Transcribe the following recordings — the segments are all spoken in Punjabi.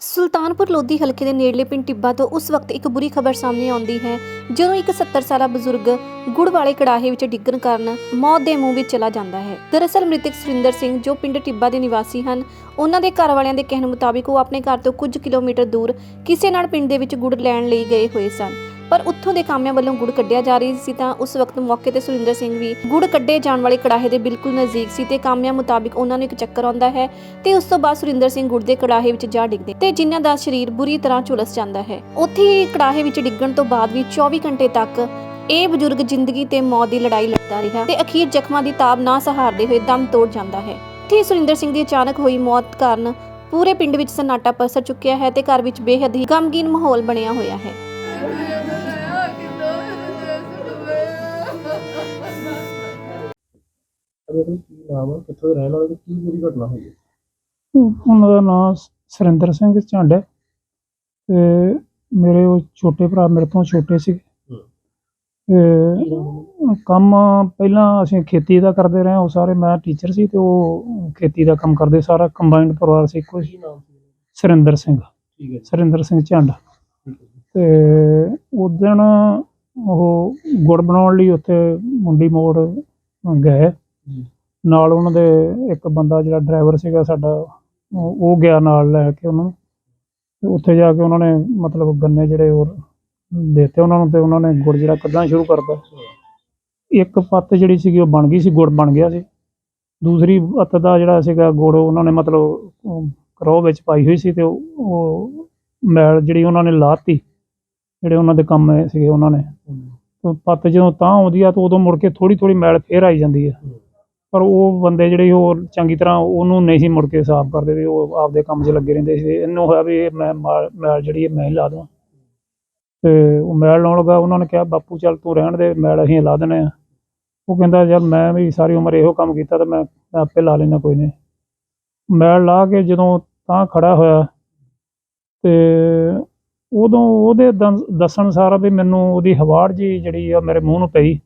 ਸੁਲਤਾਨਪੁਰ ਲੋਧੀ ਹਲਕੇ ਦੇ ਨੇੜਲੇ ਪਿੰਡ ਟਿੱਬਾ ਤੋਂ ਉਸ ਵਕਤ ਇੱਕ ਬੁਰੀ ਖਬਰ ਸਾਹਮਣੇ ਆਉਂਦੀ ਹੈ, ਜਦੋਂ ਇੱਕ 70 ਸਾਲਾ ਬਜ਼ੁਰਗ ਗੁੜ ਵਾਲੇ ਕੜਾਹੇ ਵਿੱਚ ਡਿੱਗਣ ਕਾਰਨ ਮੌਤ ਦੇ ਮੂੰਹ ਵਿੱਚ ਚਲਾ ਜਾਂਦਾ ਹੈ। ਦਰਅਸਲ ਮ੍ਰਿਤਕ ਸੁਰਿੰਦਰ ਸਿੰਘ ਜੋ ਪਿੰਡ ਟਿੱਬਾ ਦੇ ਨਿਵਾਸੀ ਹਨ, ਉਹਨਾਂ ਦੇ ਘਰ ਵਾਲਿਆਂ ਦੇ ਕਹਿਣ ਮੁਤਾਬਿਕ ਉਹ ਆਪਣੇ ਘਰ ਤੋਂ ਕੁਝ ਕਿਲੋਮੀਟਰ ਦੂਰ ਕਿਸੇ ਨਾਲ ਪਿੰਡ ਦੇ ਵਿੱਚ ਗੁੜ ਲੈਣ ਲਈ ਗਏ ਹੋਏ ਸਨ। ਪਰ ਉੱਥੋਂ ਦੇ ਕਾਮਿਆਂ ਵੱਲੋਂ ਗੁੜ ਕੱਢਿਆ ਜਾ ਰਹੀ ਸੀ ਤਾਂ ਉਸ ਵਕਤ ਮੌਕੇ ਤੇ ਸੁਰਿੰਦਰ ਸਿੰਘ ਵੀ ਗੁੜ ਕੱਢੇ ਜਾਣ ਵਾਲੇ ਕੜਾਹੇ ਦੇ ਬਿਲਕੁਲ ਨਜ਼ਦੀਕ ਸੀ ਤੇ ਕਾਮਿਆਂ ਮੁਤਾਬਿਕ ਉਹਨਾਂ ਨੂੰ ਇੱਕ ਚੱਕਰ ਆਉਂਦਾ ਹੈ ਤੇ ਉਸ ਤੋਂ ਬਾਅਦ ਸੁਰਿੰਦਰ ਸਿੰਘ ਗੁੜ ਦੇ ਕੜਾਹੇ ਵਿੱਚ ਜਾ ਡਿੱਗਦੇ ਤੇ ਜਿਨ੍ਹਾਂ ਦਾ ਸਰੀਰ ਬੁਰੀ ਤਰ੍ਹਾਂ ਝੁਲਸ ਜਾਂਦਾ ਹੈ। ਉੱਥੇ ਹੀ ਕੜਾਹੇ ਵਿੱਚ ਡਿੱਗਣ ਤੋਂ ਬਾਅਦ ਵੀ 24 ਘੰਟੇ ਤੱਕ ਇਹ ਬਜ਼ੁਰਗ ਜ਼ਿੰਦਗੀ ਤੇ ਮੌਤ ਦੀ ਲੜਾਈ ਲੜਦਾ ਰਿਹਾ ਤੇ ਅਖੀਰ ਜ਼ਖਮਾਂ ਦੀ ਤਾਬ ਨਾ ਸਹਾਰਦੇ ਹੋਏ ਦਮ ਤੋੜ ਜਾਂਦਾ ਹੈ। ਤੇ ਸੁਰਿੰਦਰ ਸਿੰਘ ਦੀ ਅਚਾਨਕ ਹੋਈ ਮੌਤ ਕਾਰਨ ਪੂਰੇ ਪਿੰਡ ਵਿੱਚ ਸਨਾਟਾ ਪਸਰ ਚੁੱਕਿਆ ਹੈ ਤੇ ਘਰ ਵਿੱਚ ਬੇਹੱਦ ਹੀ ਗਮਗੀਨ ਮਾਹੌਲ ਬਣਿਆ ਹੋਇਆ ਹੈ। ਅਰੇ ਕੀ ਨਾਮ ਹੈ ਕਿੱਥੋਂ ਦੇ ਰਹਿਣ ਵਾਲੇ ਤੇ ਕੀ ਪੂਰੀ ਘਟਨਾ ਹੋਈ ਹੈ ਉਹਨਾਂ ਦਾ ਨਾਮ ਸੁਰਿੰਦਰ ਸਿੰਘ ਝੰਡ ਹੈ। ਤੇ ਮੇਰੇ ਉਹ ਛੋਟੇ ਭਰਾ ਮੇਰੇ ਤੋਂ ਛੋਟੇ ਸੀ ਕੰਮ ਪਹਿਲਾਂ ਅਸੀਂ ਖੇਤੀ ਦਾ ਕਰਦੇ ਰਹੇ ਉਹ ਸਾਰੇ ਮੈਂ ਟੀਚਰ ਸੀ ਤੇ ਉਹ ਖੇਤੀ ਦਾ ਕੰਮ ਕਰਦੇ ਸਾਰਾ ਕੰਬਾਈਨਡ ਪਰਿਵਾਰ ਸੀ ਕੋਈ ਕੀ ਨਾਮ ਸੀ ਸੁਰਿੰਦਰ ਸਿੰਘ। ਠੀਕ ਹੈ ਸੁਰਿੰਦਰ ਸਿੰਘ ਝੰਡ। ਤੇ ਉਸ ਦਿਨ ਉਹ ਗੁੜ ਬਣਾਉਣ ਲਈ ਉੱਥੇ ਮੁੰਡੀ ਮੋੜ ਗਏ। ਨਾਲ ਉਹਨਾਂ ਦੇ ਇੱਕ ਬੰਦਾ ਜਿਹੜਾ ਡਰਾਈਵਰ ਸੀਗਾ ਸਾਡਾ ਉਹ ਗਿਆ ਨਾਲ ਲੈ ਕੇ ਉਹਨਾਂ ਨੂੰ। ਤੇ ਉੱਥੇ ਜਾ ਕੇ ਉਹਨਾਂ ਨੇ ਮਤਲਬ ਗੰਨੇ ਜਿਹੜੇ ਹੋਰ ਦੇਤੇ ਉਹਨਾਂ ਨੂੰ ਤੇ ਉਹਨਾਂ ਨੇ ਗੁੜ ਜਿਹੜਾ ਕੱਢਣਾ ਸ਼ੁਰੂ ਕਰਤਾ। ਇੱਕ ਪੱਤ ਜਿਹੜੀ ਸੀਗੀ ਉਹ ਬਣ ਗਈ ਸੀ ਗੁੜ ਬਣ ਗਿਆ ਸੀ। ਦੂਸਰੀ ਪੱਤ ਦਾ ਜਿਹੜਾ ਸੀਗਾ ਗੁੜ ਉਹਨਾਂ ਨੇ ਮਤਲਬ ਕਰੋ ਵਿੱਚ ਪਾਈ ਹੋਈ ਸੀ ਤੇ ਉਹ ਮੈਲ ਜਿਹੜੀ ਉਹਨਾਂ ਨੇ ਲਾਤੀ ਜਿਹੜੇ ਉਹਨਾਂ ਦੇ ਕੰਮ ਸੀਗੇ ਉਹਨਾਂ ਨੇ। ਪੱਤ ਜਦੋਂ ਤਾਂ ਆਉਂਦੀ ਆ ਤਾਂ ਉਦੋਂ ਮੁੜ ਕੇ ਥੋੜੀ ਥੋੜੀ ਮੈਲ ਫੇਰ ਆਈ ਜਾਂਦੀ ਆ। ਪਰ ਉਹ ਬੰਦੇ ਜਿਹੜੇ ਉਹ ਚੰਗੀ ਤਰ੍ਹਾਂ ਉਹਨੂੰ ਨਹੀਂ ਸੀ ਮੁੜ ਕੇ ਸਾਫ਼ ਕਰਦੇ ਵੀ ਉਹ ਆਪਦੇ ਕੰਮ 'ਚ ਲੱਗੇ ਰਹਿੰਦੇ ਸੀ। ਇਹਨੂੰ ਹੋਇਆ ਵੀ ਇਹ ਮੈਂ ਮਾ- ਮੈਲ ਜਿਹੜੀ ਹੈ ਮੈਂ ਹੀ ਲਾ ਦਵਾਂ। ਤੇ ਉਹ ਮੈਲ ਲਾਉਣ ਲੱਗਾ, ਉਹਨਾਂ ਨੇ ਕਿਹਾ, ਬਾਪੂ, ਚੱਲ ਤੂੰ ਰਹਿਣ ਦੇ, ਮੈਲ ਅਸੀਂ ਲਾ ਦਿੰਦੇ ਆ ਉਹ ਕਹਿੰਦਾ, ਯਾਰ, ਮੈਂ ਵੀ ਸਾਰੀ ਉਮਰ ਇਹੋ ਕੰਮ ਕੀਤਾ ਤੇ ਮੈਂ ਆਪੇ ਲਾ ਲੈਣਾ ਕੋਈ ਨਹੀਂ। ਮੈਲ ਲਾ ਕੇ ਜਦੋਂ ਤਾਂ ਖੜਾ ਹੋਇਆ ਤੇ ਉਦੋਂ ਉਹਦੇ ਦੰ- ਦੱਸਣ ਸਾਰਾ ਵੀ ਮੈਨੂੰ ਉਹਦੀ ਹਵਾੜ ਜੀ ਜਿਹੜੀ ਆ ਮੇਰੇ ਮੂੰਹ ਨੂੰ ਪਈ।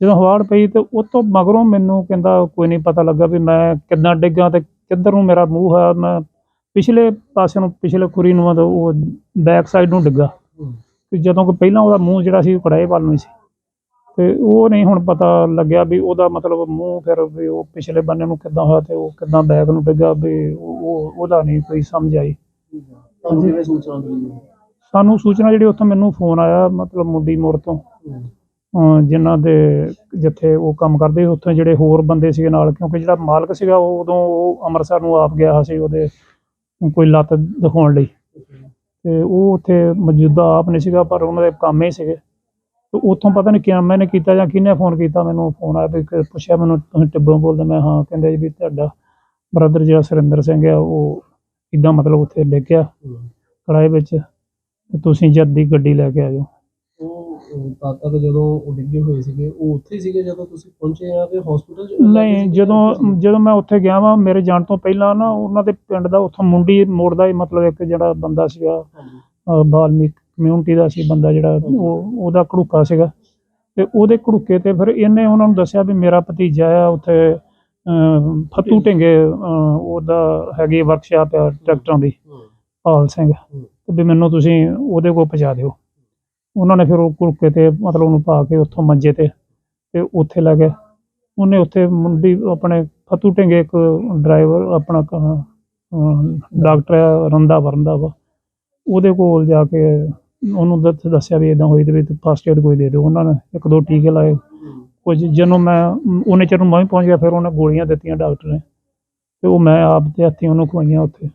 ਜਦੋਂ ਹਵਾੜ ਪਈ ਤੇ ਉਹ ਤੋਂ ਮਗਰੋਂ ਮੈਨੂੰ ਕਹਿੰਦਾ ਕੋਈ ਨਹੀਂ ਪਤਾ ਲੱਗਾ ਵੀ ਮੈਂ ਕਿੱਦਾਂ ਡਿੱਗਾ ਤੇ ਕਿੱਧਰ ਨੂੰ ਮੇਰਾ ਮੂੰਹ ਹੈ। ਮੈਂ ਪਿਛਲੇ ਪਾਸੇ ਨੂੰ ਪਿਛਲੇ ਖੁਰੀ ਨੂੰ ਮਤਲਬ ਉਹ ਬੈਕ ਸਾਈਡ ਨੂੰ ਡਿੱਗਾ। ਤੇ ਜਦੋਂ ਕਿ ਪਹਿਲਾਂ ਉਹਦਾ ਮੂੰਹ ਜਿਹੜਾ ਸੀ ਉਹ ਕੜਾਏ ਵੱਲ ਨੂੰ ਸੀ। ਤੇ ਉਹ ਨਹੀਂ ਹੁਣ ਪਤਾ ਲੱਗਿਆ ਵੀ ਉਹਦਾ ਮਤਲਬ ਮੂੰਹ ਫਿਰ ਵੀ ਉਹ ਪਿਛਲੇ ਬੰਨੇ ਨੂੰ ਕਿੱਦਾਂ ਹੋਇਆ ਤੇ ਉਹ ਕਿੱਦਾਂ ਬੈਕ ਨੂੰ ਡਿੱਗਾ ਵੀ ਉਹ ਉਹ- ਉਹਦਾ ਨਹੀਂ ਕੋਈ ਸਮਝ ਆਈ। ਸਾਨੂੰ ਸੂਚਨਾ ਜਿਹੜੀ ਉੱਥੋਂ ਮੈਨੂੰ ਫੋਨ ਆਇਆ ਮਤਲਬ ਮੁੰਡੀ ਮੋੜ ਤੋਂ। ਜਿਨ੍ਹਾਂ ਦੇ ਜਿੱਥੇ ਉਹ ਕੰਮ ਕਰਦੇ ਉੱਥੋਂ ਜਿਹੜੇ ਹੋਰ ਬੰਦੇ ਸੀਗੇ ਨਾਲ ਕਿਉਂਕਿ ਜਿਹੜਾ ਮਾਲਕ ਸੀਗਾ ਉਹ ਉਦੋਂ ਉਹ ਅੰਮ੍ਰਿਤਸਰ ਨੂੰ ਆਪ ਗਿਆ ਸੀ ਉਹਦੇ ਕੋਈ ਲੱਤ ਦਿਖਾਉਣ ਲਈ। ਤੇ ਉਹ ਉੱਥੇ ਮੌਜੂਦਾ ਆਪ ਨਹੀਂ ਸੀਗਾ ਪਰ ਉਹਨਾਂ ਦੇ ਕੰਮ ਹੀ ਸੀਗੇ। ਤੇ ਉੱਥੋਂ ਪਤਾ ਨਹੀਂ ਕਿਹਾ ਮੈंने ਕੀਤਾ ਜਾਂ ਕਿਹਨੇ ਫੋਨ ਕੀਤਾ ਮੈਨੂੰ ਫੋਨ ਆਇਆ ਵੀ ਪੁੱਛਿਆ ਮੈਨੂੰ ਤੁਸੀਂ ਟਿੱਬੋਂ ਬੋਲਦੇ? ਮੈਂ ਹਾਂ ਕਹਿੰਦੇ ਜੀ ਵੀ ਤੁਹਾਡਾ ਬ੍ਰਦਰ ਜਿਹੜਾ ਸੁਰਿੰਦਰ ਸਿੰਘ ਆ ਉਹ ਇਦਾਂ ਮਤਲਬ ਉੱਥੇ ਡਿੱਗ ਗਿਆ ਕੜਾਏ ਵਿੱਚ ਤੇ ਤੁਸੀਂ ਜਦ ਦੀ ਗੱਡੀ ਲੈ ਕੇ ਆ ਜਾਓ। ਤਦ ਤੱਕ ਜਦੋਂ ਉਹ ਡਿੱਗੇ ਹੋਏ ਸੀਗੇ ਉਹ ਉੱਥੇ ਹੀ ਸੀਗੇ ਜਦੋਂ ਤੁਸੀਂ ਪਹੁੰਚੇ ਆ ਕਿ ਹਸਪੀਟਲ ਚ ਨਹੀਂ ਜਦੋਂ ਜਦੋਂ ਮੈਂ ਉੱਥੇ ਗਿਆ ਵਾਂ ਮੇਰੇ ਜਾਣ ਤੋਂ ਪਹਿਲਾਂ ਨਾ ਉਹਨਾਂ ਦੇ ਪਿੰਡ ਦਾ ਉੱਥੋਂ ਮੁੰਡੀ ਮੋੜ ਦਾ ਹੀ ਮਤਲਬ ਇੱਕ ਜਿਹੜਾ ਬੰਦਾ ਸੀਗਾ ਬਾਲਮੀਕ ਕਮਿਊਨਿਟੀ ਦਾ ਸੀ ਬੰਦਾ ਜਿਹੜਾ ਉਹ ਉਹਦਾ ਘੜੂਕਾ ਸੀਗਾ। ਤੇ ਉਹਦੇ ਘੜੂਕੇ ਤੇ ਫਿਰ ਇਹਨੇ ਉਹਨਾਂ ਨੂੰ ਦੱਸਿਆ ਵੀ ਮੇਰਾ ਭਤੀਜਾ ਆ ਉੱਥੇ ਫੱਤੂ ਢਿੰਗੇ ਉਹਦਾ ਹੈਗੀ ਵਰਕਸ਼ਾਪ ਆ ਟਰੈਕਟਰਾਂ ਦੀ ਪਾਲ ਸਿੰਘ। ਤੇ ਵੀ ਮੈਨੂੰ ਤੁਸੀਂ ਉਹਦੇ ਕੋਲ ਪਹੁੰਚਾ ਦਿਓ। ਉਹਨਾਂ ਨੇ ਫਿਰ ਉਹ ਘੜੂਕੇ ਤੇ ਮਤਲਬ ਉਹਨੂੰ ਪਾ ਕੇ ਉੱਥੋਂ ਮੰਜੇ ਤੇ ਤੇ ਉੱਥੇ ਲੈ ਗਏ। ਉਹਨੇ ਉੱਥੇ ਮੁੰਡੀ ਆਪਣੇ ਫੱਤੂ ਢਿੰਗੇ ਇੱਕ ਡਰਾਈਵਰ ਆਪਣਾ ਕ- ਅਹ, ਡਾਕਟਰ ਆ ਰੰਦਾ ਵਰੰਦਾ ਵਾ। ਉਹਦੇ ਕੋਲ ਜਾ ਕੇ ਉਹਨੂੰ ਦੱਸ- ਦੱਸਿਆ ਵੀ ਇਦਾਂ ਹੋਈ ਤੇ ਵੀ ਫਸਟ ਏਡ ਕੋਈ ਦੇ ਦਿਓ। ਉਹਨਾਂ ਨੇ ਇੱਕ ਦੋ ਟੀਕੇ ਲਾਏ। ਕੁਝ ਜਦੋਂ ਮੈਂ ਉਹਨੇ ਚਿਰ ਨੂੰ ਮੈਂ ਵੀ ਪਹੁੰਚ ਗਿਆ ਫਿਰ ਉਹਨੇ ਗੋਲੀਆਂ ਦਿੱਤੀਆਂ ਡਾਕਟਰ ਨੇ। ਤੇ ਉਹ ਮੈਂ ਆਪ ਦੇ ਹੱਥੀਂ ਉਹਨੂੰ ਖਵਾਈਆਂ ਉੱਥੇ।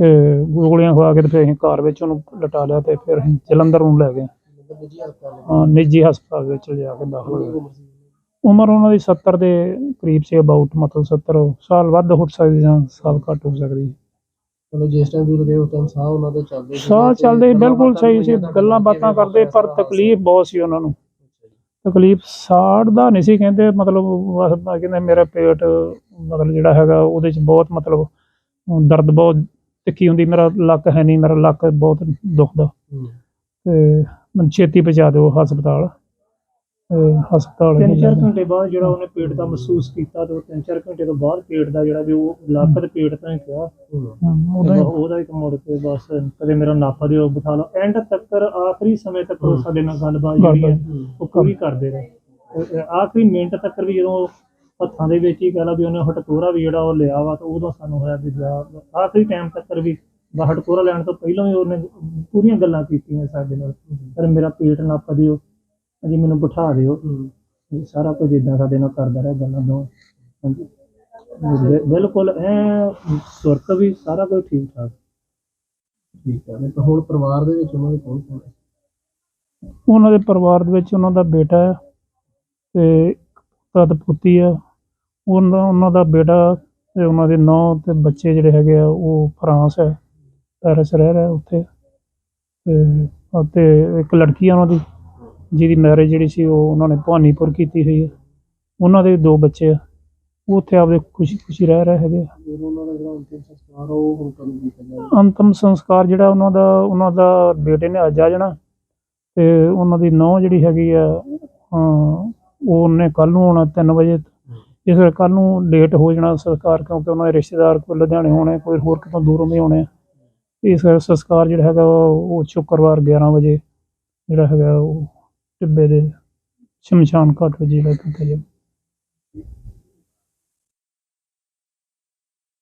ਤੇ ਗੋਲੀਆਂ ਖਵਾ ਕੇ ਤੇ ਫਿਰ ਅਸੀਂ ਘਰ ਵਿੱਚ ਉਹਨੂੰ ਲਟਾ ਲਿਆ ਤੇ ਫਿਰ ਅਸੀਂ ਜਲੰਧਰ ਨੂੰ ਲੈ ਗਏ। ਮਤਲਬ ਨਿੱਜੀ ਹਸਪਤਾਲ ਹਾਂ, ਨਿੱਜੀ ਹਸਪਤਾਲ ਵਿੱਚ ਲਿਜਾ ਕੇ ਦਾਖਲ ਹੋਏ ਉਮਰ ਉਹਨਾਂ ਦੀ 70 ਦੇ ਕਰੀਬ ਸੀ ਅਬਾਊਟ ਮਤਲਬ 70 ਸਾਲ ਵੱਧ ਹੋ ਸਕਦੀ ਜਾਂ ਸਾਲ ਘੱਟ ਹੋ ਸਕਦੀ। ਮਤਲਬ ਜਿਸ ਟਾਈਮ ਤੁਸੀਂ ਗਏ ਉਸ ਟਾਈਮ ਸਾਹ ਉਹਨਾਂ ਦੇ ਚੱਲਦੇ ਸਾਹ ਚੱਲਦੇ ਬਿਲਕੁਲ ਸਹੀ ਸੀ ਗੱਲਾਂ ਬਾਤਾਂ ਕਰਦੇ ਪਰ ਤਕਲੀਫ ਬਹੁਤ ਸੀ ਉਹਨਾਂ ਨੂੰ। ਤਕਲੀਫ ਸਾੜ ਦਾ ਨਹੀਂ ਸੀ ਕਹਿੰਦੇ ਮਤਲਬ ਬਸ ਕਹਿੰਦੇ ਮੇਰਾ ਪੇਟ ਮਤਲਬ ਜਿਹੜਾ ਹੈਗਾ ਉਹਦੇ ਚ ਬਹੁਤ ਮਤਲਬ ਦਰਦ ਬਹੁਤ ਤਿੱਖੀ ਹੁੰਦੀ ਮੇਰਾ ਲੱਕ ਹੈ ਨਹੀਂ ਮੇਰਾ ਲੱਕ ਬਹੁਤ ਦੁਖਦਾ। ਤੇ ਮੈਨੂੰ ਛੇਤੀ ਪਹੁੰਚਾ ਦਿਓ ਹਸਪਤਾਲ। ਤੇ ਹਸਪਤਾਲ ਤਿੰਨ ਚਾਰ ਘੰਟੇ ਬਾਅਦ ਜਿਹੜਾ ਉਹਨੇ ਪੇਟ ਦਾ ਮਹਿਸੂਸ ਕੀਤਾ ਤੇ ਉਹ ਤਿੰਨ ਚਾਰ ਘੰਟੇ ਤੋਂ ਬਾਅਦ ਪੇਟ ਦਾ ਜਿਹੜਾ ਵੀ ਉਹ ਲੱਕ ਤੇ ਪੇਟ ਤਾਂ ਹੀ ਕਿਹਾ ਤੇ ਹੀ ਉਹਦਾ ਇੱਕ ਮੁੜ ਕੇ ਬਸ ਕਦੇ ਮੇਰਾ ਨਾਪਾ ਦਿਓ ਬਿਠਾ ਲਓ। ਐਂਡ ਤੱਕ ਆਖਰੀ ਸਮੇਂ ਤੱਕ ਉਹ ਸਾਡੇ ਨਾਲ ਗੱਲਬਾਤ ਜਿਹੜੀ ਹੈ ਉਹ ਪੂਰੀ ਕਰਦੇ ਰਹੇ। ਤੇ, ਆਖਰੀ ਮਿੰਟ ਤੱਕ ਵੀ ਜਦੋਂ ਹੱਥਾਂ ਦੇ ਵਿੱਚ ਹੀ ਕਹਲਾ ਵੀ ਉਹਨੇ ਹਟਕੋਰਾ ਵੀ ਜਿਹੜਾ ਉਹ ਲਿਆ ਵਾ ਤਾਂ ਉਦੋਂ ਸਾਨੂੰ ਹੋਇਆ ਵੀ ਜਾ ਆਖਰੀ ਟਾਈਮ ਤੱਕ ਵੀ ਹਟਕੋਰਾ ਲੈਣ ਤੋਂ ਪਹਿਲਾਂ ਵੀ ਉਹਨੇ ਪੂਰੀਆਂ ਗੱਲਾਂ ਕੀਤੀਆਂ ਸਾਡੇ ਨਾਲ। ਪਰ ਮੇਰਾ ਪੇਟ ਨੱਪ ਦਿਓ ਅਜੀ ਮੈਨੂੰ ਬਿਠਾ ਦਿਓ। ਹੂੰ। ਇਹ ਸਾਰਾ ਕੁਝ ਇਦਾਂ ਸਾਡੇ ਨਾਲ ਕਰਦਾ ਰਿਹਾ ਗੱਲਾਂ ਦੋ ਹਾਂਜੀ। ਬਿਲਕੁਲ ਐ ਸੁਰਤ ਵੀ ਸਾਰਾ ਕੁਝ ਠੀਕ ਠਾਕ। ਠੀਕ ਹੈ ਤੇ ਹੁਣ ਪਰਿਵਾਰ ਦੇ ਵਿੱਚ ਉਹਨਾਂ ਦੇ ਕੌਣ ਕੌਣ ਹੈ? ਉਹਨਾਂ ਦੇ ਪਰਿਵਾਰ ਦੇ ਵਿੱਚ ਉਹਨਾਂ ਦਾ ਬੇਟਾ ਹੈ ਤੇ ਪੁੱਤਾ ਤੇ ਪੁੱਤੀ ਆ। ਉਹਨਾਂ ਉਹਨਾਂ ਦਾ ਬੇਟਾ ਤੇ ਉਹਨਾਂ ਦੇ ਨੌ ਤੇ ਬੱਚੇ ਜਿਹੜੇ ਹੈਗੇ ਆ ਉਹ ਫਰਾਂਸ ਹੈ ਪੈਰਿਸ ਰਹਿ ਰਿਹਾ ਉੱਥੇ। ਤੇ ਅਤੇ ਇੱਕ ਲੜਕੀ ਆ ਉਹਨਾਂ ਦੀ ਜਿਹਦੀ ਮੈਰਿਜ ਜਿਹੜੀ ਸੀ ਉਹ ਉਹਨਾਂ ਨੇ ਭਵਾਨੀਪੁਰ ਕੀਤੀ ਹੋਈ ਹੈ। ਉਹਨਾਂ ਦੇ ਦੋ ਬੱਚੇ ਆ। ਉਹ ਉੱਥੇ ਆਪਦੇ ਖੁਸ਼ੀ ਖੁਸ਼ੀ ਰਹਿ ਰਹੇ ਹੈਗੇ ਆ। ਉਹਨਾਂ ਦਾ ਜਿਹੜਾ ਅੰਤਿਮ ਸੰਸਕਾਰ ਆ, ਉਹ ਹੁਣ ਕਦੋਂ ਕੀਤਾ ਜਾਏਗਾ ਅੰਤਮ ਸੰਸਕਾਰ ਜਿਹੜਾ ਉਹਨਾਂ ਦਾ ਉਹਨਾਂ ਦਾ ਬੇਟੇ ਨੇ ਅੱਜ ਆ ਜਾਣਾ। ਤੇ ਉਹਨਾਂ ਦੀ ਨੌਂ ਜਿਹੜੀ ਹੈਗੀ ਆ ਹਾਂ, ਉਹਨੇ ਕੱਲ ਨੂੰ ਆਉਣਾ 3 ਵਜੇ। ਇਸ ਕਰਕੇ ਕੱਲ ਨੂੰ ਲੇਟ ਹੋ ਜਾਣਾ ਸੰਸਕਾਰ ਕਿਉਂਕਿ ਉਹਨਾਂ ਦੇ ਰਿਸ਼ਤੇਦਾਰ ਕੋਈ ਲੁਧਿਆਣੇ ਹੋਣੇ, ਕੋਈ ਹੋਰ ਕਿਤੋਂ ਦੂਰੋਂ ਵੀ ਹੋਣੇ ਆ। ਇਸ ਕਰਕੇ ਸੰਸਕਾਰ ਜਿਹੜਾ ਹੈਗਾ ਉਹ ਉਹ ਸ਼ੁੱਕਰਵਾਰ 11 ਵਜੇ ਜਿਹੜਾ ਹੈਗਾ ਉਹ ਟਿੱਬੇ ਦੇ ਸ਼ਮਸ਼ਾਨ ਘਾਟ ਵਿੱਚ ਜਿਹੜਾ ਕੀਤਾ ਜਾਵੇ